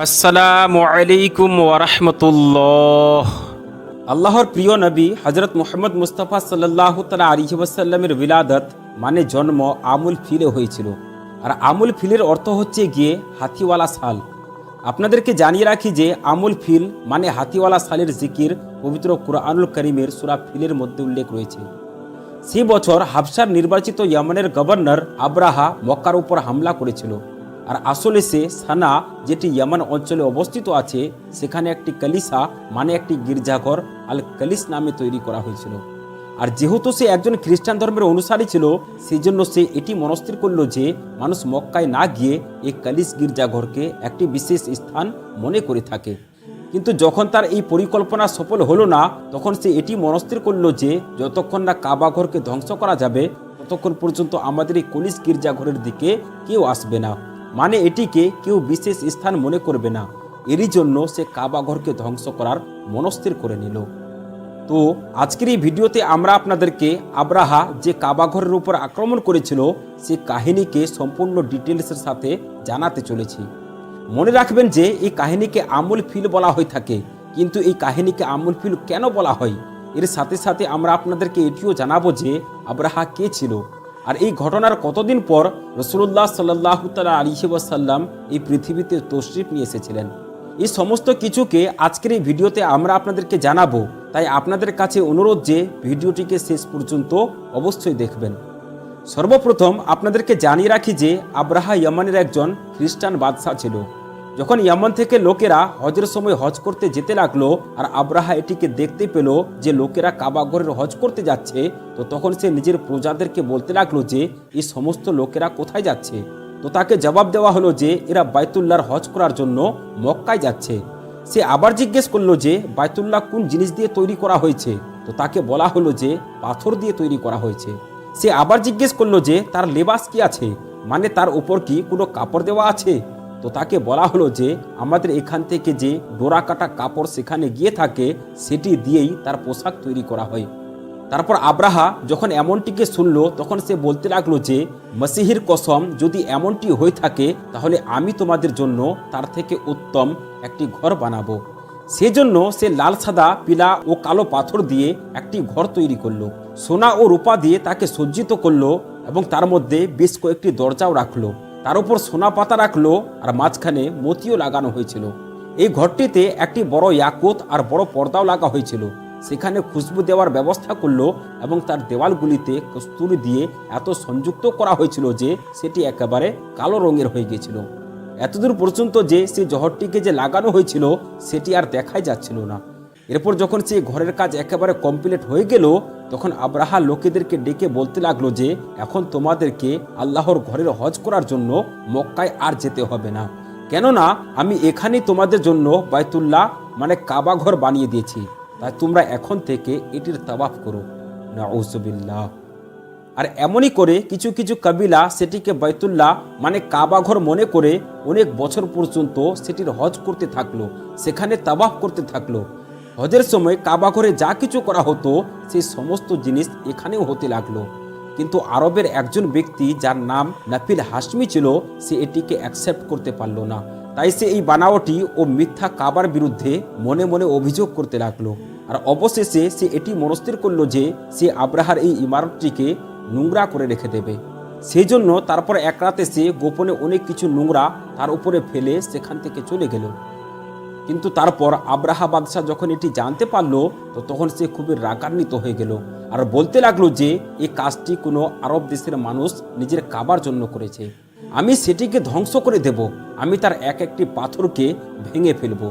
আসসালামু আলাইকুম ওরহমতুল্লাহ আল্লাহর প্রিয় নবী হজরত মোহাম্মদ মুস্তাফা সাল্লাহ তালা আলিহি ওয়াসাল্লামের বিলাদত মানে জন্ম আমুল ফিলে হয়েছিল। আর আমুল ফিলের অর্থ হচ্ছে গিয়ে হাতিওয়ালা সাল। আপনাদেরকে জানিয়ে রাখি যে আমুল ফিল মানে হাতিওয়ালা সালের জিকির পবিত্র কুরআনুল করিমের সুরা ফিলের মধ্যে উল্লেখ রয়েছে। সেই বছর হাফসার নির্বাচিত ইয়ামানের গভর্নর আব্রাহা মক্কার উপর হামলা করেছিল। আর আসলে সে সানা, যেটি ইয়ামান অঞ্চলে অবস্থিত আছে, সেখানে একটি কালিসা মানে একটি গির্জাঘর আল কালিস নামে তৈরি করা হয়েছিল। আর যেহেতু সে একজন খ্রিস্টান ধর্মের অনুসারী ছিল সেই জন্য সে এটি মনস্থির করল যে মানুষ মক্কায় না গিয়ে এই কালিস গির্জাঘরকে একটি বিশেষ স্থান মনে করে থাকে। কিন্তু যখন তার এই পরিকল্পনা সফল হলো না, তখন সে এটি মনস্থির করল যে যতক্ষণ না কাবাঘরকে ধ্বংস করা যাবে, ততক্ষণ পর্যন্ত আমাদের এই কলিস গির্জাঘরের দিকে কেউ আসবে না। মানে এটিকে কেউ বিশেষ স্থান মনে করবে না। এরই জন্য সে কাবাঘরকে ধ্বংস করার মনস্থির করে নিল। তো আজকের এই ভিডিওতে আমরা আপনাদেরকে আব্রাহা যে কাবাঘরের উপর আক্রমণ করেছিল, সে কাহিনীকে সম্পূর্ণ ডিটেলসের সাথে জানাতে চলেছি। মনে রাখবেন যে এই কাহিনীকে আমুল ফিল বলা হয়ে থাকে, কিন্তু এই কাহিনীকে আমুল ফিল কেন বলা হয়? এর সাথে সাথে আমরা আপনাদেরকে এটিও জানাব যে আব্রাহা কে ছিল। এই ঘটনার কতদিন পর রসুল্লাহ সাল্লাহ তালা আলিহি ওয়াসাল্লাম এই পৃথিবীতে তশরিফ নিয়ে এসেছিলেন? এই সমস্ত কিছুকে আজকের এই ভিডিওতে আমরা আপনাদেরকে জানাব। তাই আপনাদের কাছে অনুরোধ যে ভিডিওটিকে শেষ পর্যন্ত অবশ্যই দেখবেন। সর্বপ্রথম আপনাদেরকে জানিয়ে রাখি যে আব্রাহা ইয়ামানের একজন খ্রিস্টান বাদশাহ ছিল। যখন ইয়ামান থেকে লোকেরা হজের সময় হজ করতে যেতে লাগল আর আব্রাহা এটিকে দেখতে পেল যে লোকেরা কাবাঘরের হজ করতে যাচ্ছে, তো তখন সে নিজের প্রজাদেরকে বলতে লাগল যে, এই সমস্ত লোকেরা কোথায় যাচ্ছে? তো তাকে জবাব দেওয়া হলো যে, এরা বাইতুল্লাহর হজ করার জন্য মক্কায় যাচ্ছে। সে আবার জিজ্ঞেস করল যে, বাইতুল্লাহ কোন জিনিস দিয়ে তৈরি করা হয়েছে? তো তাকে বলা হলো যে, পাথর দিয়ে তৈরি করা হয়েছে। সে আবার জিজ্ঞেস করল যে, তার লেবাস কি আছে? মানে তার উপর কি কোনো কাপড় দেওয়া আছে? তো তাকে বলা হলো যে, আমাদের এখান থেকে যে ডোরা কাটা কাপড় সেখানে গিয়ে থাকে, সেটি দিয়েই তার পোশাক তৈরি করা হয়। তারপর আব্রাহা যখন এমনটিকে শুনল, তখন সে বলতে লাগল যে, মসিহির কসম, যদি এমনটি হয়ে থাকে, তাহলে আমি তোমাদের জন্য তার থেকে উত্তম একটি ঘর বানাবো। সেজন্য সে লাল সাদা, পিলা ও কালো পাথর দিয়ে একটি ঘর তৈরি করল। সোনা ও রূপা দিয়ে তাকে সজ্জিত করল এবং তার মধ্যে বেশ কয়েকটি দরজাও রাখল। তার উপর সোনা পাতা রাখল আর মাঝখানে মতিও লাগানো হয়েছিল। এই ঘরটিতে একটি বড় ইয়াকুত আর বড় পর্দাও লাগা হয়েছিল। সেখানে খুশবু দেওয়ার ব্যবস্থা করল এবং তার দেওয়ালগুলিতে কস্তুরি দিয়ে এত সংযুক্ত করা হয়েছিল যে সেটি একেবারে কালো রঙের হয়ে গিয়েছিল। এতদূর পর্যন্ত যে সেই জহরটিকে যে লাগানো হয়েছিল, সেটি আর দেখাই যাচ্ছিল না। এরপর যখন সেই ঘরের কাজ একেবারে কমপ্লিট হয়ে গেল, তখন আব্রাহা লোকেদেরকে ডেকে বলতে লাগল যে, এখন তোমাদেরকে আল্লাহর ঘরের হজ করার জন্য মক্কায় আর যেতে হবে না। কেননা, আমি এখানেই তোমাদের জন্য বাইতুল্লাহ মানে কাবা ঘর বানিয়ে দিয়েছি। তাই তোমরা এখন থেকে এটির তাবাফ করো। না আর এমনই করে কিছু কিছু কাবিলা সেটিকে বাইতুল্লাহ মানে কাবাঘর মনে করে অনেক বছর পর্যন্ত সেটির হজ করতে থাকল, সেখানে তাবাফ করতে থাকল। হজের সময় কাবাঘরে যা কিছু করা হতো সেই সমস্ত জিনিস এখানেও হতে লাগল। কিন্তু আরবের একজন ব্যক্তি যার নাম নাফিল হাসমি ছিল, সে এটিকে অ্যাকসেপ্ট করতে পারল না। তাই সে এই বানাওটি ও মিথ্যা কাবার বিরুদ্ধে মনে মনে অভিযোগ করতে লাগল। আর অবশেষে সে এটি মনস্থির করল যে, সে আব্রাহার এই ইমারতটিকে নোংরা করে রেখে দেবে। সেই জন্য তারপর এক রাতে সে গোপনে অনেক কিছু নোংরা তার উপরে ফেলে সেখান থেকে চলে গেল। কিন্তু তারপর আব্রাহা বাদশাহ যখন এটি জানতে পারল, তো তখন সে খুবই রাগান্বিত হয়ে গেল আর বলতে লাগল যে এই কাজটি কোনো আরব দেশের মানুষ নিজের কাবার জন্য করেছে। আমি সেটিকে ধ্বংস করে দেব। আমি তার এক একটি পাথরকে ভেঙে ফেলব।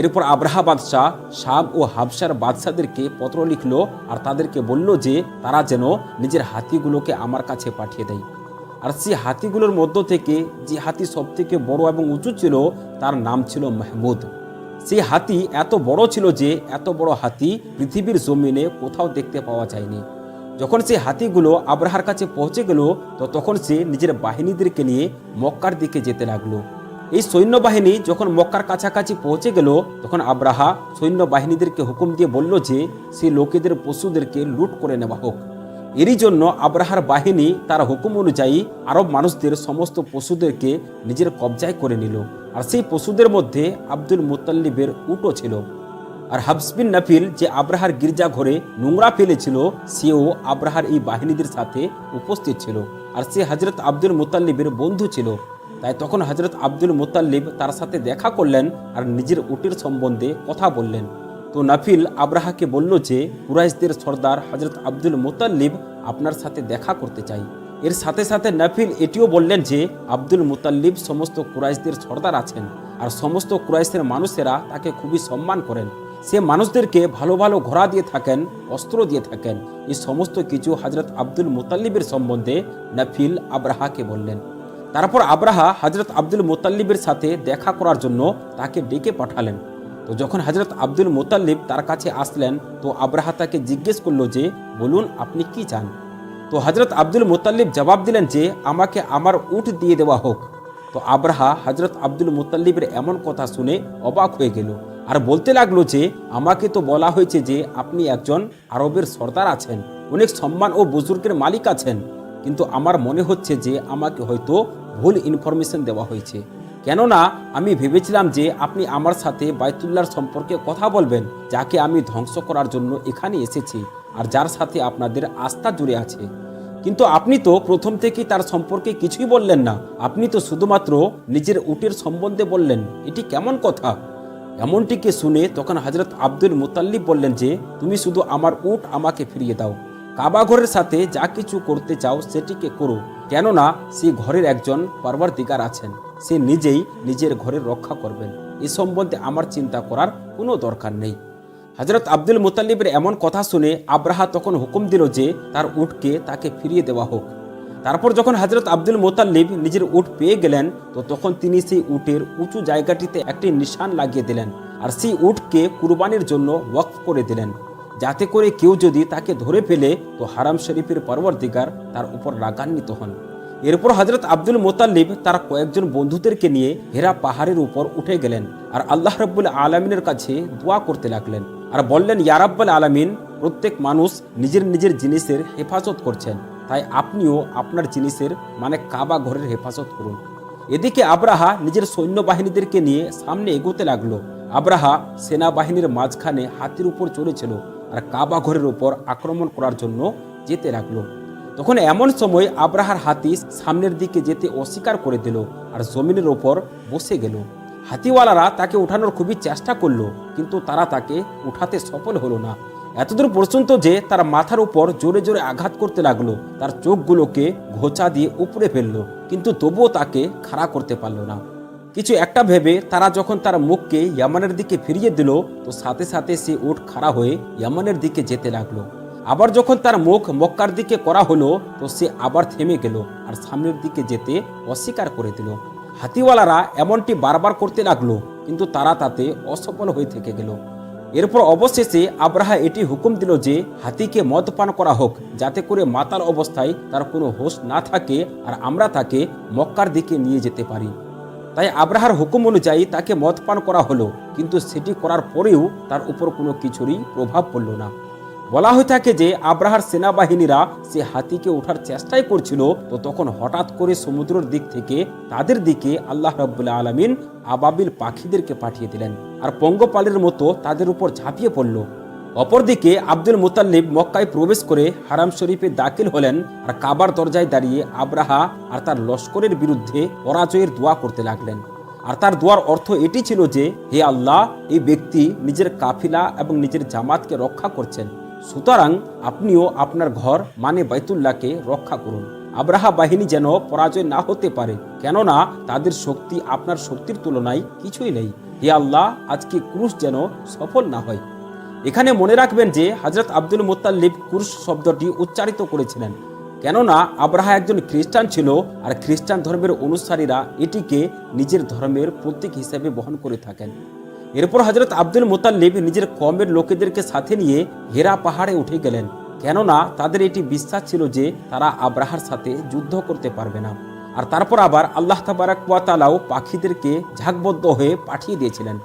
এরপর আব্রাহা বাদশাহ শাম ও হাবসার বাদশাদেরকে পত্র লিখলো আর তাদেরকে বলল যে, তারা যেন নিজের হাতিগুলোকে আমার কাছে পাঠিয়ে দেয়। আর সেই হাতিগুলোর মধ্য থেকে যে হাতি সব থেকে বড় এবং উঁচু ছিল, তার নাম ছিল মাহমুদ। সেই হাতি এত বড় ছিল যে এত বড় হাতি পৃথিবীর জমিনে কোথাও দেখতে পাওয়া যায়নি। যখন সেই হাতিগুলো আব্রাহার কাছে পৌঁছে গেল, তো তখন সে নিজের বাহিনীদেরকে নিয়ে মক্কার দিকে যেতে লাগল। এই সৈন্যবাহিনী যখন মক্কার কাছাকাছি পৌঁছে গেল, তখন আব্রাহা সৈন্যবাহিনীদেরকে হুকুম দিয়ে বলল যে সেই লোকেদের, পশুদেরকে লুট করে নেওয়া হোক। এরই জন্য আব্রাহার বাহিনী তার হুকুম অনুযায়ী আরব মানুষদের সমস্ত পশুদেরকে নিজের কবজায় করে নিল। আর সেই পশুদের মধ্যে আব্দুল মুতাল্লিবের উটও ছিল। আর হাবসবিন নাফিল যে আব্রাহার গির্জা ঘরে নোংরা ফেলেছিল, সেও আব্রাহার এই বাহিনীদের সাথে উপস্থিত ছিল। আর সে হজরত আব্দুল মুতাল্লিবের বন্ধু ছিল। তাই তখন হজরত আব্দুল মুতাল্লিব তার সাথে দেখা করলেন আর নিজের উটের সম্বন্ধে কথা বললেন। তো নাফিল আব্রাহাকে বলল যে, কুরাইশদের সর্দার হজরত আব্দুল মুতাল্লিব আপনার সাথে দেখা করতে চাই। এর সাথে সাথে নাফিল এটিও বললেন যে, আব্দুল মুতাল্লিব সমস্ত কুরাইশদের সর্দার আছেন আর সমস্ত কুরাইশের মানুষেরা তাকে খুবই সম্মান করেন। সে মানুষদেরকে ভালো ভালো ঘোড়া দিয়ে থাকেন, অস্ত্র দিয়ে থাকেন। এই সমস্ত কিছু হজরত আব্দুল মুতাল্লিবের সম্বন্ধে নাফিল আব্রাহাকে বললেন। তারপর আব্রাহা হজরত আব্দুল মুতাল্লিবের সাথে দেখা করার জন্য তাকে ডেকে পাঠালেন। তো যখন হজরত আব্দুল মুতাল্লিব তার কাছে আসলেন, তো আব্রাহা তাকে জিজ্ঞেস করল যে, বলুন আপনি কি চান? তো হজরত আব্দুল মুতাল্লিব জবাব দিলেন যে, আমাকে আমার উঠ দিয়ে দেওয়া হোক। তো আব্রাহা হজরত আব্দুল মুতাল্লিবের এমন কথা শুনে অবাক হয়ে গেল আর বলতে লাগল যে, আমাকে তো বলা হয়েছে যে, আপনি একজন আরবের সর্দার আছেন, অনেক সম্মান ও বুজুর্গের মালিক আছেন। কিন্তু আমার মনে হচ্ছে যে, আমাকে হয়তো ভুল ইনফরমেশন দেওয়া হয়েছে। কেননা আমি ভেবেছিলাম যে আপনি আমার সাথে বাইতুল্লাহর সম্পর্কে কথা বলবেন, যাকে আমি ধ্বংস করার জন্য এখানে এসেছি আর যার সাথে আপনাদের আস্থা জুড়ে আছে। কিন্তু আপনি তো প্রথম থেকেই তার সম্পর্কে কিছুই বললেন না। আপনি তো শুধুমাত্র নিজের উটের সম্বন্ধে বললেন। এটি কেমন কথা? এমনটিকে শুনে তখন হজরত আব্দুল মুতাল্লিব বললেন যে, তুমি শুধু আমার উট আমাকে ফিরিয়ে দাও। কাবা ঘরের সাথে যা কিছু করতে চাও সেটিকে করো। কেননা সে ঘরের একজন পারবার দিগার আছেন। সে নিজেই নিজের ঘরের রক্ষা করবেন। এ সম্বন্ধে আমার চিন্তা করার কোনো দরকার নেই। হজরত আব্দুল মুতাল্লিবের এমন কথা শুনে আব্রাহা তখন হুকুম দিল যে তার উটকে তাকে ফিরিয়ে দেওয়া হোক। তারপর যখন হজরত আব্দুল মোতাল্লিব নিজের উট পেয়ে গেলেন, তো তখন তিনি সেই উটের উঁচু জায়গাটিতে একটি নিশান লাগিয়ে দিলেন আর সেই উটকে কুরবানির জন্য ওয়াকফ করে দিলেন। যাতে করে কেউ যদি তাকে ধরে ফেলে, তো হারাম শরীফের পরবর্তীকার তার উপর রাগান্বিত হন। এরপর হজরত আব্দুল মোতাল্লিব তার কয়েকজন বন্ধুদেরকে নিয়ে হেরা পাহাড়ের উপর উঠে গেলেন আর আল্লাহ রব্বুল আলমিনের কাছে দোয়া করতে লাগলেন আর বললেন ইয়ারাব্বাল আলমিন, প্রত্যেক মানুষ নিজের নিজের জিনিসের হেফাজত করছেন। তাই আপনিও আপনার জিনিসের মানে কাবা ঘরের হেফাজত করুন। এদিকে আব্রাহা নিজের সৈন্যবাহিনীদেরকে নিয়ে সামনে এগোতে লাগল। আব্রাহা সেনাবাহিনীর মাঝখানে হাতির উপর চলেছিল আর কাবা ঘরের উপর আক্রমণ করার জন্য যেতে লাগল। তখন এমন সময় আব্রাহার হাতি সামনের দিকে যেতে অস্বীকার করে দিল আর জমিনের ওপর বসে গেল। হাতিওয়ালারা তাকে উঠানোর খুবই চেষ্টা করল, কিন্তু তারা তাকে উঠাতে সফল হলো না। এতদূর পর্যন্ত যে তার মাথার উপর জোরে জোরে আঘাত করতে লাগল, তার চোখগুলোকে ঘোচা দিয়ে উপরে ফেলল, কিন্তু তবুও তাকে খাড়া করতে পারল না। কিছু একটা ভেবে তারা যখন তার মুখকে ইয়ামানের দিকে ফিরিয়ে দিল, তো সাথে সাথে সে উঠ খাড়া হয়ে ইয়ামানের দিকে যেতে লাগল। আবার যখন তার মুখ মক্কার দিকে করা হলো, তো সে আবার থেমে গেল আর সামনের দিকে যেতে অস্বীকার করে দিল। হাতিওয়ালারা এমনটি বারবার করতে লাগল, কিন্তু তারা তাতে অসফল হয়ে থেকে গেল। এরপর অবশেষে আব্রাহা এটি হুকুম দিল যে, হাতিকে মদ পান করা হোক, যাতে করে মাতাল অবস্থায় তার কোনো হোশ না থাকে আর আমরা তাকে মক্কার দিকে নিয়ে যেতে পারি। তাই আব্রাহার হুকুম অনুযায়ী তাকে মদ পান করা হলো, কিন্তু সেটি করার পরেও তার উপর কোনো কিছুরই প্রভাব পড়ল না। বলা হয়ে থাকে যে আব্রাহার সেনাবাহিনীরা সে হাতিকে ওঠার চেষ্টাই করছিল। তো তখন হঠাৎ করে সমুদ্রের দিক থেকে তাদের দিকে আল্লাহ রাবুল্লাহ আলমিন আবাবিল পাখিদেরকে পাঠিয়ে দিলেন আর পঙ্গপালের মতো তাদের উপর ঝাঁপিয়ে পড়ল। অপরদিকে আব্দুল মুতাল্লিব মক্কায় প্রবেশ করে হারাম শরীফে দাখিল হলেন আর কাবার দরজায় দাঁড়িয়ে আব্রাহা আর তার লস্করের বিরুদ্ধে পরাজয়ের দোয়া করতে লাগলেন। আর তার দোয়ার অর্থ এটি ছিল যে, হে আল্লাহ, এই ব্যক্তি নিজের কাফিলা এবং নিজের জামাতকে রক্ষা করছেন। সুতরাং আপনিও আপনার ঘর মানে বাইতুল্লাহকে রক্ষা করুন। আব্রাহা বাহিনী যেন পরাজয় না হতে পারে, কেননা তাদের শক্তি আপনার শক্তির তুলনায় কিছুই নেই। হে আল্লাহ, আজকে ক্রুশ যেন সফল না হয়। এখানে মনে রাখবেন যে হজরত আব্দুল মোত্তাল্লিব ক্রুশ শব্দটি উচ্চারিত করেছিলেন। কেননা আব্রাহা একজন খ্রিস্টান ছিল, আর খ্রিস্টান ধর্মের অনুসারীরা এটিকে নিজের ধর্মের প্রতীক হিসেবে বহন করে থাকেন। এরপর হজরত আব্দুল মোতাল্লিব নিজের কমের লোকেদেরকে সাথে নিয়ে হেরা পাহাড়ে উঠে গেলেন। কেননা তাদের এটি বিশ্বাস ছিল যে তারা আব্রাহার সাথে যুদ্ধ করতে পারবে না। আর তারপর আবার আল্লাহ তাবারাকালাও পাখিদেরকে ঝাঁকবদ্ধ হয়ে পাঠিয়ে দিয়েছিলেন।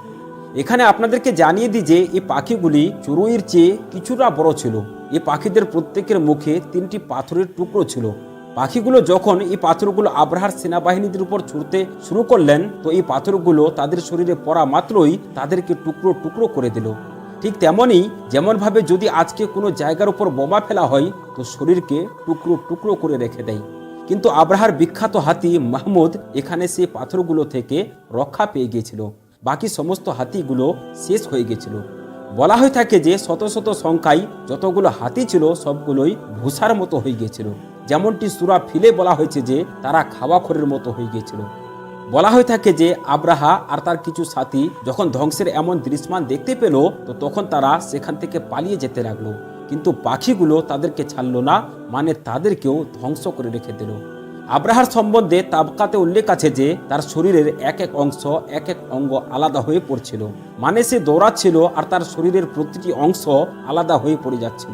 এখানে আপনাদেরকে জানিয়ে দিই যে এই পাখিগুলি চড়ুইয়ের চেয়ে কিছুটা বড় ছিল। এ পাখিদের প্রত্যেকের মুখে তিনটি পাথরের টুকরো ছিল। পাখিগুলো যখন এই পাথরগুলো আব্রাহার সেনাবাহিনীদের উপর ছুটতে শুরু করলেন, তো এই পাথরগুলো তাদের শরীরে পড়া মাত্রই তাদেরকে টুকরো টুকরো করে দিল। ঠিক তেমনই যেমনভাবে যদি আজকে কোনো জায়গার উপর বোমা ফেলা হয়, তো শরীরকে টুকরো টুকরো করে রেখে দেয়। কিন্তু আব্রাহার বিখ্যাত হাতি মাহমুদ এখানে সেই পাথরগুলো থেকে রক্ষা পেয়ে গিয়েছিল। বাকি সমস্ত হাতিগুলো শেষ হয়ে গেছিল বলা হয়ে থাকে যে শত শত সংখ্যায় যতগুলো হাতি ছিল, সবগুলোই ভূষার মতো হয়ে গিয়েছিল। যেমনটি সুরা ফিলে বলা হয়েছে যে, তারা খাওয়া খড়ের মতো হয়ে গিয়েছিল। বলা হয়ে থাকে যে, আব্রাহা আর তার কিছু সাথী যখন ধ্বংসের এমন দৃশ্যমান দেখতে পেল, তো তখন তারা সেখান থেকে পালিয়ে যেতে লাগল। কিন্তু পাখিগুলো তাদেরকে ছাড়লো না মানে তাদেরকেও ধ্বংস করে রেখে দিল। আব্রাহার সম্বন্ধে তাবকাতে উল্লেখ আছে যে, তার শরীরের এক এক অংশ, এক এক অঙ্গ আলাদা হয়ে পড়ছিল। মানে সে দৌড়াচ্ছিল আর তার শরীরের প্রতিটি অংশ আলাদা হয়ে পড়ে যাচ্ছিল।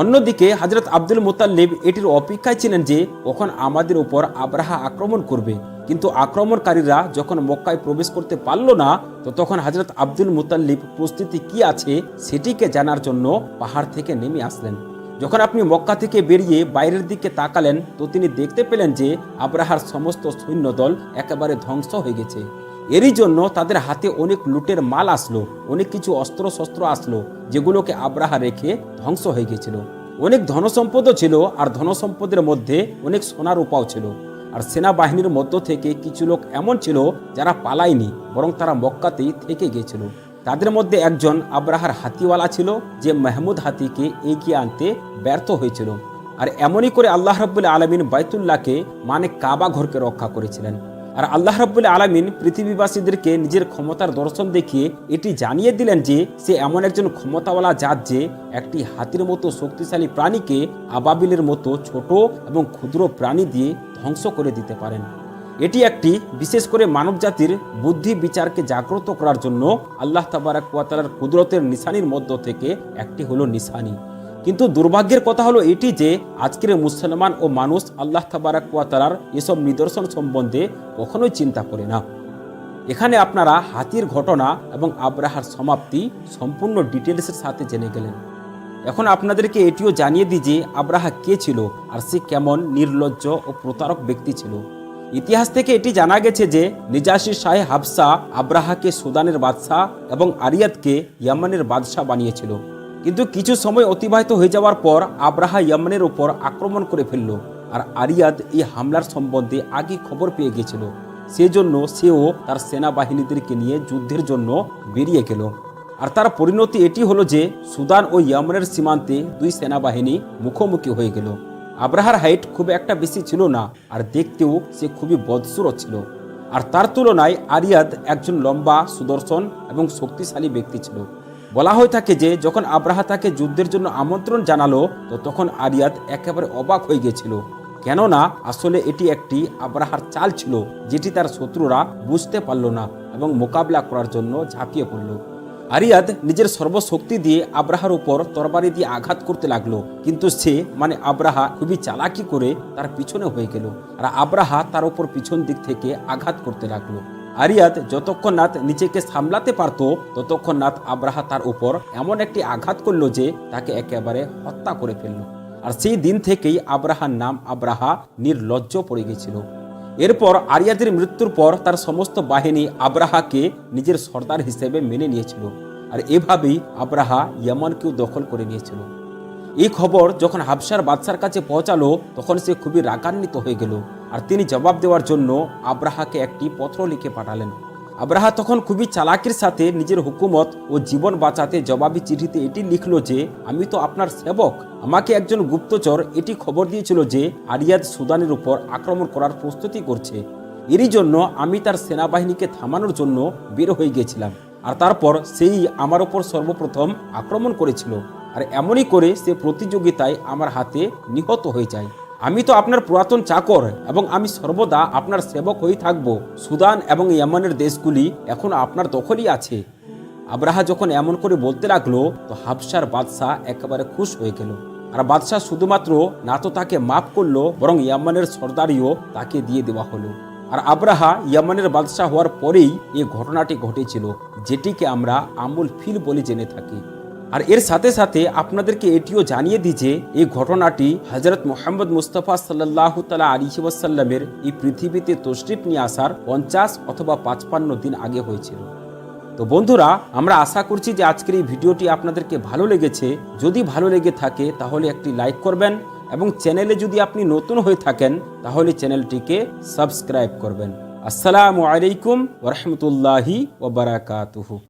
অন্যদিকে হজরত আব্দুল মুতাল্লিব এটির অপেক্ষায় ছিলেন যে কখন আমাদের উপর আব্রাহা আক্রমণ করবে। কিন্তু আক্রমণকারীরা যখন মক্কায় প্রবেশ করতে পারল না, তো তখন হজরত আব্দুল মুতাল্লিব প্রস্তুতি কি আছে সেটিকে জানার জন্য পাহাড় থেকে নেমে আসলেন। যখন আপনি মক্কা থেকে বেরিয়ে বাইরের দিকে তাকালেন, তো তিনি দেখতে পেলেন যে আব্রাহার সমস্ত সৈন্যদল একেবারে ধ্বংস হয়ে গেছে। এরই জন্য তাদের হাতে অনেক লুটের মাল আসলো, অনেক কিছু অস্ত্র শস্ত্র আসলো, যেগুলোকে আব্রাহা রেখে ধ্বংস হয়ে গেছিল অনেক ধনসম্পদও ছিল আর ধনসম্পদের মধ্যে অনেক সোনার উপাও ছিল। আর সেনাবাহিনীর মধ্য থেকে কিছু লোক এমন ছিল যারা পালায়নি, বরং তারা মক্কাতেই থেকে গিয়েছিল। তাদের মধ্যে একজন আব্রাহার হাতিওয়ালা ছিল, যে মাহমুদ হাতিকে এগিয়ে আনতে ব্যর্থ হয়েছিল। আর এমনই করে আল্লাহ রব্বুল আলমিন বাইতুল্লাহকে মানে কাবা ঘরকে রক্ষা করেছিলেন। আর আল্লাহ রব্বুল আলমিন পৃথিবীবাসীদেরকে নিজের ক্ষমতার দর্শন দেখিয়ে এটি জানিয়ে দিলেন যে সে এমন একজন ক্ষমতাওয়ালা জাত যে একটি হাতির মতো শক্তিশালী প্রাণীকে আবাবিলের মতো ছোট এবং ক্ষুদ্র প্রাণী দিয়ে ধ্বংস করে দিতে পারেন। এটি একটি বিশেষ করে মানব জাতির বুদ্ধি বিচারকে জাগ্রত করার জন্য আল্লাহ তাবারাক কুদরতের নিশানির মধ্য থেকে একটি হলো নিশানি। কিন্তু দুর্ভাগ্যের কথা হলো এটি যে আজকের মুসলমান ও মানুষ আল্লাহ তাবারাক ওয়াতালার এসব নিদর্শন সম্বন্ধে কখনোই চিন্তা করে না। এখানে আপনারা হাতির ঘটনা এবং আব্রাহার সমাপ্তি সম্পূর্ণ ডিটেলসের সাথে জেনে গেলেন। এখন আপনাদেরকে এটিও জানিয়ে দিই যে আব্রাহা কে ছিল আর সে কেমন নির্লজ্জ ও প্রতারক ব্যক্তি ছিল। ইতিহাস থেকে এটি জানা গেছে যে নিজাসির শাহে হাফসা আব্রাহাকে সুদানের বাদশাহ এবং আরিয়াতকে ইয়ামানের বাদশাহ বানিয়েছিল। কিন্তু কিছু সময় অতিবাহিত হয়ে যাওয়ার পর আব্রাহা ইয়ামানের ওপর আক্রমণ করে ফেলল আর আরিয়াদ এই হামলার সম্বন্ধে আগে খবর পেয়ে গিয়েছিল সেজন্য সেও তার সেনাবাহিনীদেরকে নিয়ে যুদ্ধের জন্য বেরিয়ে গেল। আর তার পরিণতি এটি হলো যে সুদান ও ইয়ামনের সীমান্তে দুই সেনাবাহিনী মুখোমুখি হয়ে গেল। আব্রাহার হাইট খুব একটা বেশি ছিল না আর দেখতেও সে খুবই বদসুরত ছিল। আর তার তুলনায় আরিয়াদ একজন লম্বা, সুদর্শন এবং শক্তিশালী ব্যক্তি ছিল। বলা হয়ে থাকে যে, যখন আব্রাহা তাকে যুদ্ধের জন্য আমন্ত্রণ জানালো, তো তখন আরিয়াত একেবারে অবাক হয়ে গেছিল। কেননা, আসলে এটি একটি আব্রাহার চাল ছিল, যেটি তার শত্রুরা বুঝতে পারল না এবং মোকাবিলা করার জন্য ঝাঁপিয়ে পড়ল। আরিয়াদ নিজের সর্বশক্তি দিয়ে আব্রাহার উপর তরবারি দিয়ে আঘাত করতে লাগল, কিন্তু সে মানে আব্রাহা, খুবই চালাকি করে তার পিছনে হয়ে গেল। আর আব্রাহা তার উপর পিছন দিক থেকে আঘাত করতে লাগল। আরিয়াদ যতক্ষণ নাথ নিজেকে সামলাতে পারত, ততক্ষণ নাথ আব্রাহা তার উপর এমন একটি আঘাত করল যে তাকে একেবারে হত্যা করে ফেলল। আর সেই দিন থেকেই আব্রাহার নাম আব্রাহা নির্লজ্জ পড়ে গেছিল। এরপর আরিয়াদের মৃত্যুর পর তার সমস্ত বাহিনী আব্রাহাকে নিজের সর্দার হিসেবে মেনে নিয়েছিল। আর এভাবেই আব্রাহা ইয়ামানকেও দখল করে নিয়েছিল। এই খবর যখন হাবসার বাদশার কাছে পৌঁছালো, তখন সে খুবই রাগান্বিত হয়ে গেল। আর তিনি জবাব দেওয়ার জন্য আব্রাহাকে একটি পত্র লিখে পাঠালেন। আব্রাহা তখন খুবই চালাকির সাথে নিজের হুকুমত ও জীবন বাঁচাতে জবাবি চিঠিতে এটি লিখল যে, আমি তো আপনার সেবক। আমাকে একজন গুপ্তচর এটি খবর দিয়েছিল যে, আরিয়াদ সুদানের উপর আক্রমণ করার প্রস্তুতি করছে। এরই জন্য আমি তার সেনাবাহিনীকে থামানোর জন্য বের হয়ে গিয়েছিলাম আর তারপর সেই আমার ওপর সর্বপ্রথম আক্রমণ করেছিল। আর এমনই করে সে প্রতিযোগিতায় আমার হাতে নিহত হয়ে যায়। আমি তো আপনার পুরাতন চাকর এবং আমি সর্বদা আপনার সেবক হয়ে থাকব। সুদান এবং ইয়ামানের দেশগুলি এখন আপনার দখলই আছে। আব্রাহা যখন এমন করে বলতে লাগল, তো হাবসার বাদশাহ একেবারে খুশ হয়ে গেল। আর বাদশাহ শুধুমাত্র না তো তাকে মাফ করল, বরং ইয়ামানের সর্দারিও তাকে দিয়ে দেওয়া হলো। আর আব্রাহা ইয়ামানের বাদশাহ হওয়ার পরেই এই ঘটনাটি ঘটেছিল, যেটিকে আমরা আমুল ফিল বলে জেনে থাকি। আর এর সাথে সাথে আপনাদেরকে এটিও জানিয়ে দিই যে এই ঘটনাটি হজরত মোহাম্মদ মুস্তফা সাল্লাহ তালা আলী ওয়াসাল্লামের এই পৃথিবীতে তশরিফ নিয়ে আসার পঞ্চাশ অথবা পাঁচপান্ন দিন আগে হয়েছিল। তো বন্ধুরা, আমরা আশা করছি যে আজকের এই ভিডিওটি আপনাদেরকে ভালো লেগেছে। যদি ভালো লেগে থাকে, তাহলে একটি লাইক করবেন এবং চ্যানেলে যদি আপনি নতুন হয়ে থাকেন, তাহলে চ্যানেলটিকে সাবস্ক্রাইব করবেন। আসসালামু আলাইকুম ওরহমতুল্লাহি ওবরাকাতুহু